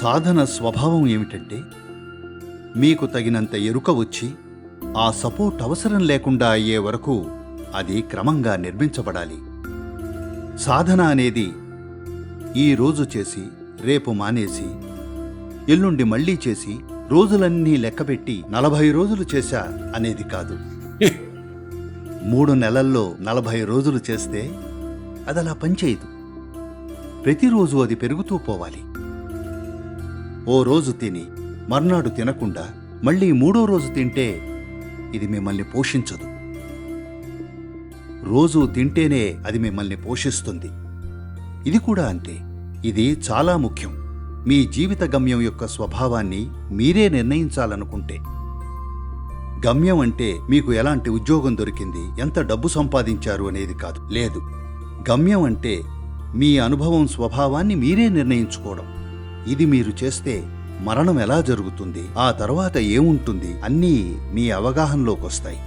సాధన స్వభావం ఏమిటంటే మీకు తగినంత ఎరుక వచ్చి ఆ సపోర్ట్ అవసరం లేకుండా అయ్యే వరకు అది క్రమంగా నిర్మించబడాలి. సాధన అనేది ఈ రోజు చేసి రేపు మానేసి ఎల్లుండి మళ్ళీ చేసి రోజులన్నీ లెక్కపెట్టి నలభై రోజులు చేశా అనేది కాదు. మూడు నెలల్లో నలభై రోజులు చేస్తే అది అలా పనిచేయదు. ప్రతిరోజు అది పెరుగుతూ పోవాలి. ఓ రోజు తిని మర్నాడు తినకుండా మళ్ళీ మూడో రోజు తింటే ఇది మిమ్మల్ని పోషించదు. రోజు తింటేనే అది మిమ్మల్ని పోషిస్తుంది. ఇది కూడా అంతే. ఇది చాలా ముఖ్యం. మీ జీవిత గమ్యం యొక్క స్వభావాన్ని మీరే నిర్ణయించాలనుకుంటే. గమ్యం అంటే మీకు ఎలాంటి ఉద్యోగం దొరికింది ఎంత డబ్బు సంపాదించారు అనేది కాదు. లేదు. గమ్యం అంటే మీ అనుభవం స్వభావాన్ని మీరే నిర్ణయించుకోవడం. ఇది మీరు చేస్తే మరణం ఎలా జరుగుతుంది? ఆ తర్వాత ఏముంటుంది? అన్నీ మీ అవగాహనలోకి వస్తాయి